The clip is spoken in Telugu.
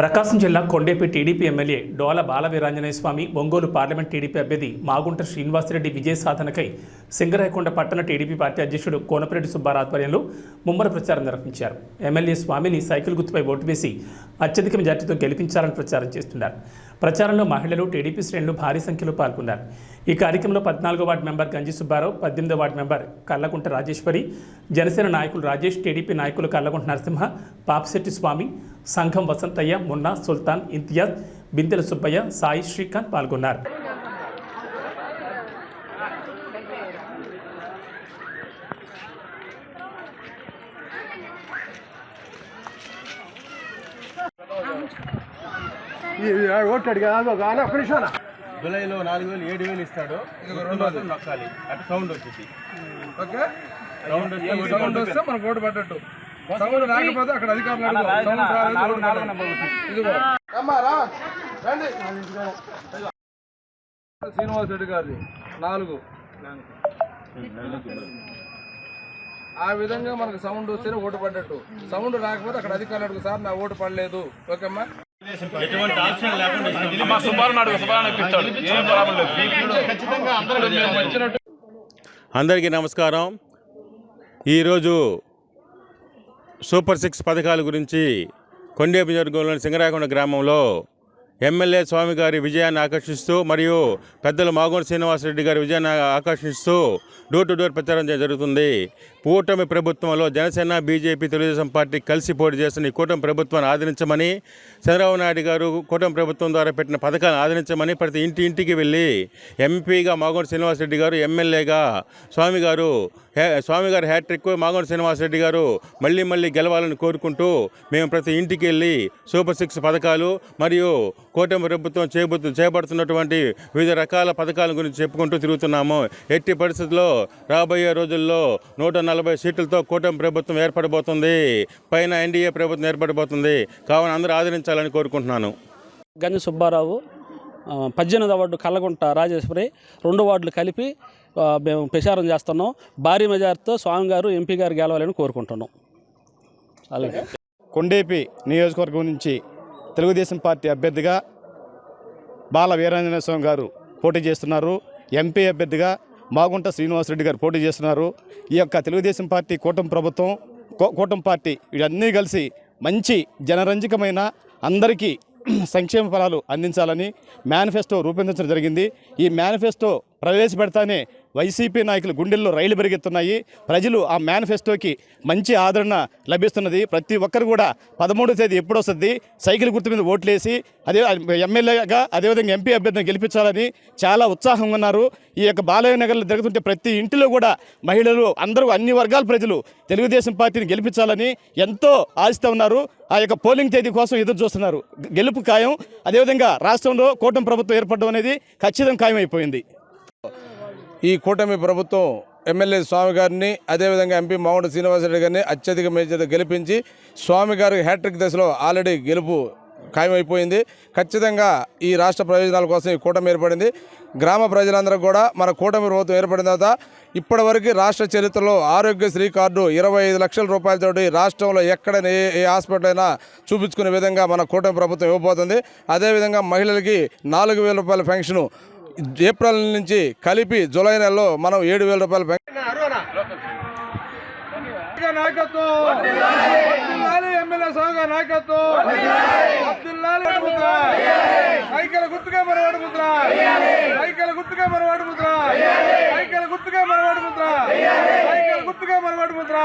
ప్రకాశం జిల్లా Kondepi TDP MLA Dola Bala Veeranjaneya Swamy Ongole parliament TDP అభ్యర్థి మాగుంట శ్రీనివాసరెడ్డి విజయ సాధనకై సింగరాయకొండ పట్టణ టీడీపీ పార్టీ అధ్యక్షుడు కోనపరెడ్డి సుబ్బారావు ఆధ్వర్యంలో ముమ్మర ప్రచారం నిర్వహించారు. ఎమ్మెల్యే స్వామిని సైకిల్ గుర్తుపై ఓటు వేసి అత్యధిక మెజార్టీతో గెలిపించాలని ప్రచారం చేస్తున్నారు. ప్రచారంలో మహిళలు టీడీపీ శ్రేణులు భారీ సంఖ్యలో పాల్గొన్నారు. ఈ కార్యక్రమంలో పద్నాలుగో వార్డు మెంబర్ గంజి సుబ్బారావు పద్దెనిమిదో వార్డు మెంబర్ కల్లకుంట రాజేశ్వరి జనసేన నాయకులు రాజేష్ టీడీపీ నాయకులు కల్లకుంట నరసింహ పాపిశెట్టి స్వామి సంఘం వసంతయ్య మున్నా సుల్తాన్ ఇంతియాజ్ బిందెల సుబ్బయ్య సాయి శ్రీకాంత్ పాల్గొన్నారు. ఓటాడు కాదు ఒక్క నిమిషం జూలైలో నాలుగు వేలు ఏడు వేలు ఇస్తాడు రెండు మాత్రం నొక్కాలి. అటు సౌండ్ వచ్చింది. ఓకే. సౌండ్ వస్తే సౌండ్ వస్తే మనకు ఓటు పడ్డట్టు. సౌండ్ రాకపోతే అక్కడ అధికారులు అడుగు. సౌండ్ రాలేదు, శ్రీనివాస్ రెడ్డి గారిది. నాలుగు. ఆ విధంగా మనకు సౌండ్ వస్తేనే ఓటు పడ్డట్టు. సౌండ్ రాకపోతే అక్కడ అధికారులు అడుగు సార్ నా ఓటు పడలేదు. ఓకేమ్మా? ఎటువంటి ఆప్షన్ లేకుండా ఇస్తాం. అందరికీ నమస్కారం. ఈరోజు సూపర్ సిక్స్ పథకాల గురించి కొండేపు నియోజకవర్గంలోని సింగరాకొండ గ్రామంలో ఎమ్మెల్యే స్వామి గారి విజయాన్ని ఆకర్షిస్తూ మరియు పెద్దలు మాగోడు శ్రీనివాసరెడ్డి గారి విజయాన్ని ఆకర్షిస్తూ డోర్ టు డోర్ ప్రచారం జరుగుతుంది. కూటమి ప్రభుత్వంలో జనసేన బీజేపీ తెలుగుదేశం పార్టీ కలిసి పోటీ చేస్తున్న ఈ కూటమి ప్రభుత్వాన్ని ఆదరించమని చంద్రబాబు నాయుడు గారు కూటమి ప్రభుత్వం ద్వారా పెట్టిన పథకాలను ఆదరించమని ప్రతి ఇంటి ఇంటికి వెళ్ళి ఎంపీగా మాగోడు శ్రీనివాసరెడ్డి గారు ఎమ్మెల్యేగా స్వామి గారు స్వామి గారు హ్యాట్రిక్ మాగోడు శ్రీనివాసరెడ్డి గారు మళ్ళీ మళ్ళీ గెలవాలని కోరుకుంటూ మేము ప్రతి ఇంటికి వెళ్ళి సూపర్ సిక్స్ పథకాలు మరియు కూటమి ప్రభుత్వం చేపడుతు చేపడుతున్నటువంటి వివిధ రకాల పథకాల గురించి చెప్పుకుంటూ తిరుగుతున్నాము. ఎట్టి పరిస్థితుల్లో రాబోయే రోజుల్లో నూట నలభై సీట్లతో కూటమి ప్రభుత్వం ఏర్పడబోతుంది. పైన ఎన్డీఏ ప్రభుత్వం ఏర్పడబోతుంది. కావున అందరూ ఆదరించాలని కోరుకుంటున్నాను. గంజ సుబ్బారావు పద్దెనిమిది వార్డు కల్లగుంట రాజేశ్వరి రెండు వార్డులు కలిపి మేము ప్రచారం చేస్తున్నాం. భారీ మెజార్టీతో స్వామి గారు ఎంపీ గారు గెలవాలని కోరుకుంటున్నాం. అలాగే. కొండేపి నియోజకవర్గం నుంచి తెలుగుదేశం పార్టీ అభ్యర్థిగా బాల వీరాంజనేయ స్వామి గారు పోటీ చేస్తున్నారు. ఎంపీ అభ్యర్థిగా మాగుంట శ్రీనివాసరెడ్డి గారు పోటీ చేస్తున్నారు. ఈ యొక్క తెలుగుదేశం పార్టీ కూటమి ప్రభుత్వం కూటమి పార్టీ ఇవన్నీ కలిసి మంచి జనరంజకమైన అందరికీ సంక్షేమ ఫలాలు అందించాలని మేనిఫెస్టో రూపొందించడం జరిగింది. ఈ మేనిఫెస్టో ప్రవేశపెడతానే వైసీపీ నాయకులు గుండెల్లో రైలు పెరిగెత్తున్నాయి. ప్రజలు ఆ మేనిఫెస్టోకి మంచి ఆదరణ లభిస్తున్నది. ప్రతి ఒక్కరు కూడా పదమూడో తేదీ ఎప్పుడు వస్తుంది? సైకిల్ గుర్తు మీద ఓట్లేసి అదే ఎమ్మెల్యేగా అదేవిధంగా ఎంపీ అభ్యర్థిని గెలిపించాలని చాలా ఉత్సాహంగా ఉన్నారు. ఈ యొక్క బాలయ్య నగర్లో జరుగుతుంటే ప్రతి ఇంటిలో కూడా మహిళలు అందరూ అన్ని వర్గాల ప్రజలు తెలుగుదేశం పార్టీని గెలిపించాలని ఎంతో ఆశిస్తూ ఉన్నారు. ఆ యొక్క పోలింగ్ తేదీ కోసం ఎదురు చూస్తున్నారు. గెలుపు ఖాయం. అదేవిధంగా రాష్ట్రంలో కూటమి ప్రభుత్వం ఏర్పడడం అనేది ఖచ్చితంగా ఖాయమైపోయింది. ఈ కూటమి ప్రభుత్వం ఎమ్మెల్యే స్వామి గారిని అదేవిధంగా ఎంపీ మామిడి శ్రీనివాసరెడ్డి గారిని అత్యధిక మేజర్ గెలిపించి స్వామి గారి హ్యాట్రిక్ దశలో ఆల్రెడీ గెలుపు ఖాయమైపోయింది. ఖచ్చితంగా ఈ రాష్ట్ర ప్రయోజనాల కోసం ఈ కూటమి ఏర్పడింది. గ్రామ ప్రజలందరూ కూడా మన కూటమి ప్రభుత్వం ఏర్పడిన తర్వాత ఇప్పటివరకు రాష్ట్ర చరిత్రలో ఆరోగ్యశ్రీ కార్డు ఇరవై ఐదు లక్షల రూపాయలతోటి రాష్ట్రంలో ఎక్కడ ఏ ఏ హాస్పిటల్ అయినా చూపించుకునే విధంగా మన కూటమి ప్రభుత్వం ఇవ్వబోతుంది. అదేవిధంగా మహిళలకి నాలుగు వేల రూపాయల పెన్షను ఏప్రిల్ నుంచి కలిపి జూలై నెలలో మనం ఏడు వేల రూపాయలు గుర్తుగా మరవాడు ముద్ర! గుర్తుగా మరవాడు ముద్ర! గుర్తుగా మరవాడు గుర్తుగా మరవాడు ముద్ర!